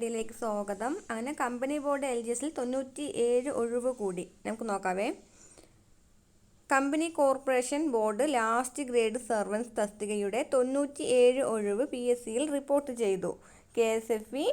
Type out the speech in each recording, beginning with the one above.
ിലേക്ക് സ്വാഗതം. അങ്ങനെ company board L G എസിൽ തൊണ്ണൂറ്റി ഏഴ് ഒഴിവ് കൂടി. നമുക്ക് നോക്കാവേ. Company corporation board last grade servants തസ്തികയുടെ തൊണ്ണൂറ്റി ഏഴ് ഒഴിവ് പി എസ് സിയിൽ റിപ്പോർട്ട് ചെയ്തു. K S F E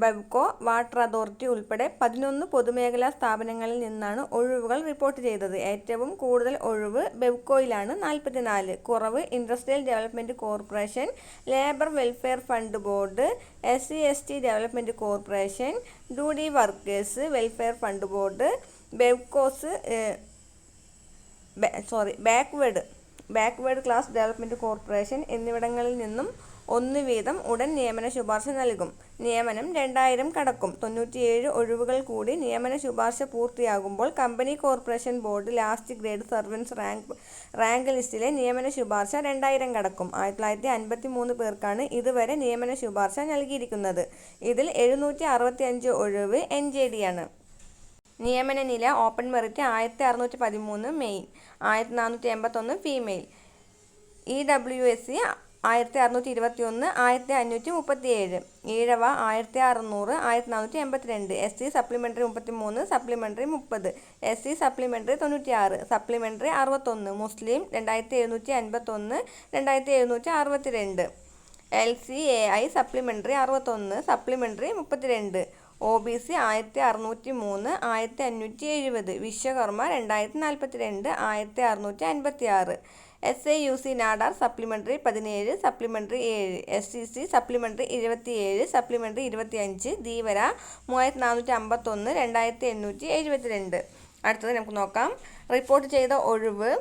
Bevco water authority ഉൾപ്പെടെ പതിനൊന്ന് പൊതുമേഖലാ സ്ഥാപനങ്ങളിൽ നിന്നാണ് ഒഴിവുകൾ റിപ്പോർട്ട് ചെയ്തത്. ഏറ്റവും കൂടുതൽ ഒഴിവ് ബെവ്കോയിലാണ്. നാൽപ്പത്തിനാല് കുറവ് industrial development corporation labour welfare fund board S C S T development corporation duty workers welfare fund board ബെവ്കോസ് sorry backward backward class development corporation എന്നിവിടങ്ങളിൽ നിന്നും ഒന്ന് വീതം ഉടൻ നിയമന ശുപാർശ നൽകും. നിയമനം രണ്ടായിരം കടക്കും. തൊണ്ണൂറ്റിയേഴ് ഒഴിവുകൾ കൂടി നിയമന ശുപാർശ പൂർത്തിയാകുമ്പോൾ company corporation board last grade servants rank rank ലിസ്റ്റിലെ നിയമന ശുപാർശ രണ്ടായിരം കടക്കും. ആയിരത്തി തൊള്ളായിരത്തി അൻപത്തി മൂന്ന് പേർക്കാണ് ഇതുവരെ നിയമന ശുപാർശ നൽകിയിരിക്കുന്നത്. ഇതിൽ എഴുന്നൂറ്റി അറുപത്തി അഞ്ച് ഒഴിവ് എൻ ജെ ഡി ആണ്. നിയമന നില ഓപ്പൺ മെറിറ്റ് ആയിരത്തി അറുന്നൂറ്റി പതിമൂന്ന് മെയിൻ ആയിരത്തി നാനൂറ്റി എൺപത്തൊന്ന് female. E W S C ആയിരത്തി അറുന്നൂറ്റി ഇരുപത്തി ഒന്ന് ആയിരത്തി അഞ്ഞൂറ്റി മുപ്പത്തി ഏഴ് ഈഴവ ആയിരത്തി അറുന്നൂറ് ആയിരത്തി നാനൂറ്റി എൺപത്തിരണ്ട് എസ് സി സപ്ലിമെന്ററി മുപ്പത്തി മൂന്ന് സപ്ലിമെന്ററി മുപ്പത്. എസ് സി സപ്ലിമെന്ററി തൊണ്ണൂറ്റി ആറ് സപ്ലിമെന്ററി അറുപത്തൊന്ന് മുസ്ലിം രണ്ടായിരത്തി എഴുന്നൂറ്റി അൻപത്തൊന്ന് രണ്ടായിരത്തി എഴുന്നൂറ്റി അറുപത്തി രണ്ട് L C A I supplementary അറുപത്തൊന്ന് സപ്ലിമെന്ററി മുപ്പത്തിരണ്ട്. ഒ ബി സി ആയിരത്തി അറുന്നൂറ്റി മൂന്ന് ആയിരത്തി അഞ്ഞൂറ്റി എഴുപത് വിശ്വകർമ്മ രണ്ടായിരത്തി നാൽപ്പത്തി രണ്ട് ആയിരത്തി അറുന്നൂറ്റി അൻപത്തി ആറ് S A U C Nadar supplementary പതിനേഴ് സപ്ലിമെന്ററി ഏഴ് എസ് സി സി സപ്ലിമെന്ററി ഇരുപത്തിയേഴ് സപ്ലിമെന്ററി ഇരുപത്തിയഞ്ച് ധീവര മൂവായിരത്തി നാനൂറ്റി അമ്പത്തൊന്ന് രണ്ടായിരത്തി എണ്ണൂറ്റി എഴുപത്തി രണ്ട് അടുത്തത് നമുക്ക് നോക്കാം. റിപ്പോർട്ട് ചെയ്ത ഒഴിവ്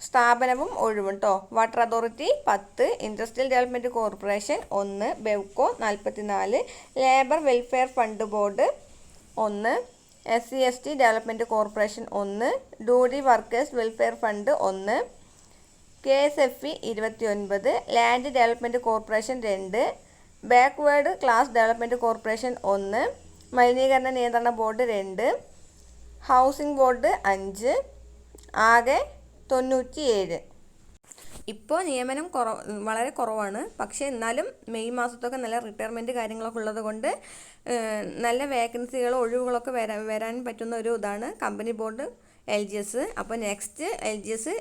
സ്ഥാപനവും ഒഴിവും കേട്ടോ വാട്ടർ അതോറിറ്റി പത്ത് ഇൻഡസ്ട്രിയൽ ഡെവലപ്മെന്റ് കോർപ്പറേഷൻ ഒന്ന് ബെവ്കോ നാൽപ്പത്തിനാല് ലേബർ വെൽഫെയർ ഫണ്ട് ബോർഡ് ഒന്ന് S C S T development corporation ഒന്ന് ഡ്യൂട്ടി വർക്കേഴ്സ് വെൽഫെയർ ഫണ്ട് ഒന്ന് കെ എസ് എഫ് ഇ ഇരുപത്തി ഒൻപത് ലാൻഡ് ഡെവലപ്മെന്റ് കോർപ്പറേഷൻ രണ്ട് ബാക്ക്വേർഡ് ക്ലാസ് ഡെവലപ്മെന്റ് കോർപ്പറേഷൻ ഒന്ന് മലിനീകരണ നിയന്ത്രണ ബോർഡ് രണ്ട് ഹൗസിംഗ് ബോർഡ് അഞ്ച് ആകെ തൊണ്ണൂറ്റിയേഴ്. ഇപ്പോൾ നിയമനം കുറ വളരെ കുറവാണ്. പക്ഷേ എന്നാലും മെയ് മാസത്തൊക്കെ നല്ല റിട്ടയർമെന്റ് കാര്യങ്ങളൊക്കെ ഉള്ളത് കൊണ്ട് നല്ല വേക്കൻസികളോ ഒഴിവുകളൊക്കെ വരാൻ വരാൻ പറ്റുന്ന ഒരു ഇതാണ് company board L G S അപ്പോൾ next L G S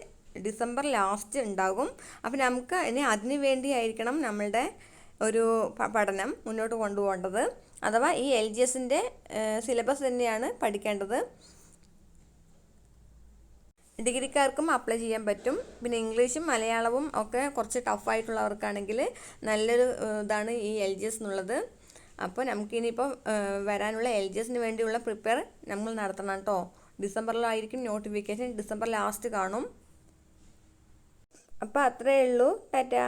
December last ഉണ്ടാകും. അപ്പോൾ നമുക്ക് ഇനി അതിനു വേണ്ടിയായിരിക്കണം നമ്മളുടെ ഒരു പഠനം മുന്നോട്ട് കൊണ്ടുപോകേണ്ടത്. അഥവാ ഈ എൽ ജി എസിന്റെ സിലബസ് തന്നെയാണ് പഠിക്കേണ്ടത്. ഡിഗ്രിക്കാർക്കും അപ്ലൈ ചെയ്യാൻ പറ്റും. പിന്നെ ഇംഗ്ലീഷും മലയാളവും ഒക്കെ കുറച്ച് ടഫായിട്ടുള്ളവർക്കാണെങ്കിൽ നല്ലൊരു ഇതാണ് ഈ എൽ ജി എസ് എന്നുള്ളത്. അപ്പോൾ നമുക്കിനിയിപ്പോൾ വരാനുള്ള എൽ ജി എസിന് വേണ്ടിയുള്ള പ്രിപ്പയർ നമ്മൾ നടത്തണം കേട്ടോ ഡിസംബറിലായിരിക്കും നോട്ടിഫിക്കേഷൻ ഡിസംബർ ലാസ്റ്റ് കാണും. അപ്പോൾ അത്രയേ ഉള്ളൂ. ടാറ്റാ.